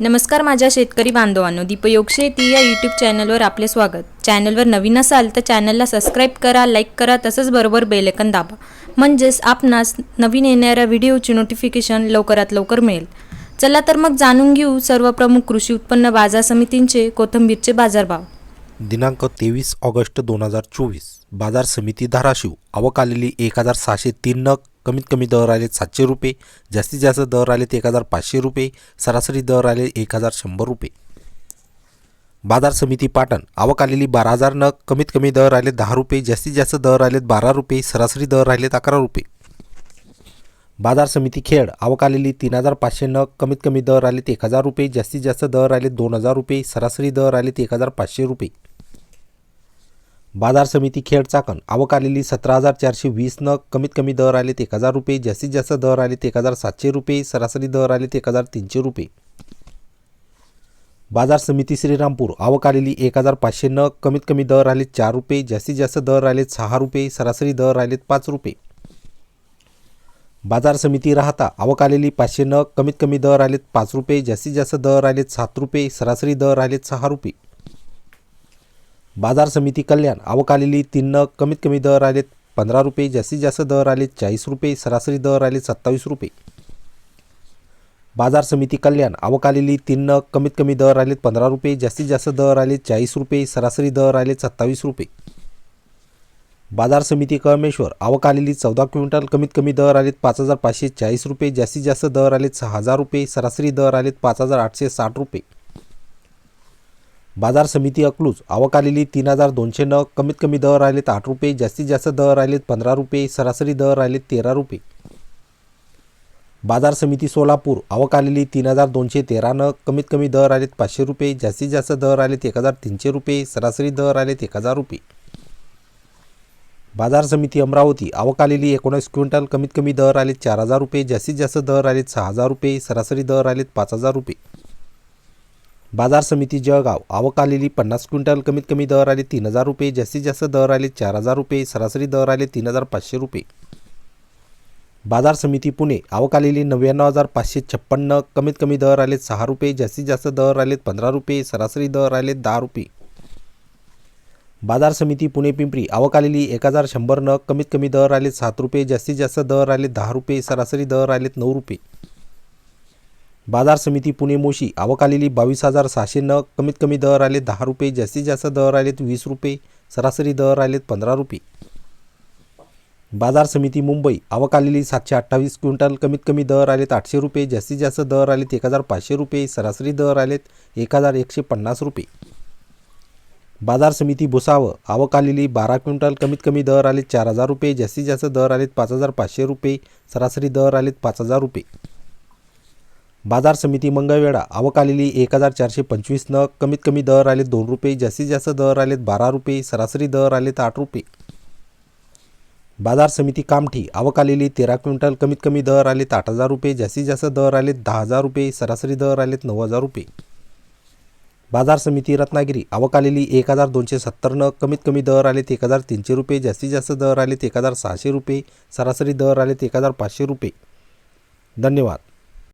नमस्कार माझ्या शेतकरी बांधवांनो दीपयोग शेती या यूट्यूब चॅनलवर आपले स्वागत. चॅनलवर नवीन असाल तर चॅनलला सबस्क्राईब करा लाईक करा तसंच बरोबर बेलेकन दाबा. म्हणजेच आपणास नवीन येणाऱ्या व्हिडिओची नोटिफिकेशन लवकरात लवकर मिळेल. चला तर मग जाणून घेऊ सर्व प्रमुख कृषी उत्पन्न बाजार समितींचे कोथिंबीरचे बाजारभाव. दिनांक तेवीस ऑगस्ट दोन हजार चोवीस बाजार समिती धाराशिव आवक आलेली एक हजार सहाशे तीन नग कमीत कमी दर आले सातशे रुपये जास्तीत जास्त दर आले एक हजार पाचशे रुपये सरासरी दर आले एक हजार शंभर रुपये. बाजार समिती पाटण आवक आलेली बारा हजार नग कमीत कमी दर आले दहा रुपये जास्तीत जास्त दर आलेत बारा रुपये सरासरी दर राहिलेत अकरा रुपये. बाजार समिती खेड आवक आलेली तीन हजार पाचशे नग कमीत कमी दर आलेत एक हजार रुपये जास्तीत जास्त दर आले दोन हजार रुपये सरासरी दर आलेत एक हजार पाचशे रुपये. बाजार समिती खेड चाकण. आवकारलेली सतरा हजार चारशे वीस नग कमीत कमी दर आलेत एक हजार रुपये जास्तीत जास्त दर आलेत एक हजार सातशे रुपये सरासरी दर आलेत एक हजार तीनशे रुपये. बाजार समिती श्रीरामपूर. आवक आलेली एक हजार पाचशे नग कमीत कमी दर आलेत चार रुपये जास्तीत जास्त दर आलेत सहा रुपये सरासरी दर आलेत पाच रुपये. बाजार समिती राहता. आवक आलेली पाचशे नग कमीत कमी दर आलेत पाच रुपये जास्तीत जास्त दर आलेत सात रुपये सरासरी दर आलेत सहा रुपये. बाजार समिती कल्याण आवक आलेली तीन नग कमीत कमी दर आलेत पंधरा रुपये जास्तीत जास्त दर आलेत चाळीस रुपये सरासरी दर आले सत्तावीस रुपये. बाजार समिती कल्याण आवक आलेली तीन नग कमीत कमी दर आलेत पंधरा रुपये जास्तीत जास्त दर आले चाळीस रुपये सरासरी दर आले सत्तावीस रुपये. बाजार समिती कळमेश्वर आवक आलेली चौदा क्विंटल कमीत कमी दर आलेत पाच हजार पाचशे चाळीस रुपये जास्तीत जास्त दर आलेत सहा हजार रुपये सरासरी दर आलेत पाच हजार आठशे साठ रुपये. बाजार समिती अकलूज. आवक आलेली तीन हजार दोनशे नग. कमीत कमी दर राहिलेत आठ रुपये. जास्तीत जास्त दर राहिलेत पंधरा रुपये. सरासरी दर राहिलेत तेरा रुपये. बाजार समिती सोलापूर. आवक आलेली तीन हजार दोनशे तेरा नग. कमीत कमी दर आलेत पाचशे रुपये. जास्तीत जास्त दर आलेत एक हजार तीनशे रुपये. सरासरी दर आलेत एक हजार रुपये. बाजार समिती अमरावती. आवक आलेली एकोणीस क्विंटल. कमीत कमी दर आलेत चार हजार रुपये. जास्तीत जास्त दर आलेत सहा हजार रुपये. सरासरी दर आलेत पाच हजार रुपये. बाजार समिती जळगाव. आवक आलेली पन्नास क्विंटल कमीत कमी दर आले तीन हजार रुपये जास्तीत जास्त दर आले चार हजार रुपये सरासरी दर आले तीन हजार पाचशे रुपये. बाजार समिती पुणे. आवक आलेली नव्याण्णव हजार पाचशे छप्पन्न कमीत कमी दर आले सहा रुपये जास्तीत जास्त दर आलेत पंधरा रुपये सरासरी दर आले दहा रुपये. बाजार समिती पुणे पिंपरी. आवक आलेली एक हजार शंभर नग कमीत कमी दर आलेत सात रुपये जास्तीत जास्त दर आले दहा रुपये सरासरी दर आलेत नऊ रुपये. बाजार समिती पुणे मोशी आवक आलेली बावीस हजार सहाशे नग कमीत कमी दर आले दहा रुपये जास्तीत जास्त दर आलेत वीस रुपये सरासरी दर आलेत पंधरा रुपये. बाजार समिती मुंबई आवक आलेली सातशे अठ्ठावीस क्विंटल कमीत कमी दर आलेत आठशे रुपये जास्तीत जास्त दर आलेत एक हजार पाचशे रुपये सरासरी दर आलेत एक हजार एकशे पन्नास रुपये. बाजार समिती भुसावळ आवक आलेली बारा क्विंटल कमीत कमी दर आलेत चार हजार रुपये जास्तीत जास्त दर आलेत पाच हजार पाचशे रुपये सरासरी दर आलेत पाच हजार रुपये. बाजार समिती मंगळवेढा. आवक आलेली एक हजार चारशे पंचवीस नग कमीत कमी दर आलेत दोन रुपये जास्तीत जास्त दर आलेत बारा रुपये सरासरी दर आलेत आठ रुपये. बाजार समिती कामठी. आवक आलेली तेरा क्विंटल कमीत कमी दर आलेत आठ हजार रुपये जास्तीत जास्त दर आलेत दहा हजार रुपये सरासरी दर आलेत नऊ हजार रुपये. बाजार समिती रत्नागिरी. आवक आलेली एक हजार दोनशे सत्तर नग कमीत कमी दर आलेत एक हजार तीनशे रुपये जास्तीत जास्त दर आलेत एक हजार सहाशे रुपये सरासरी दर आलेत एक हजार पाचशे रुपये. धन्यवाद.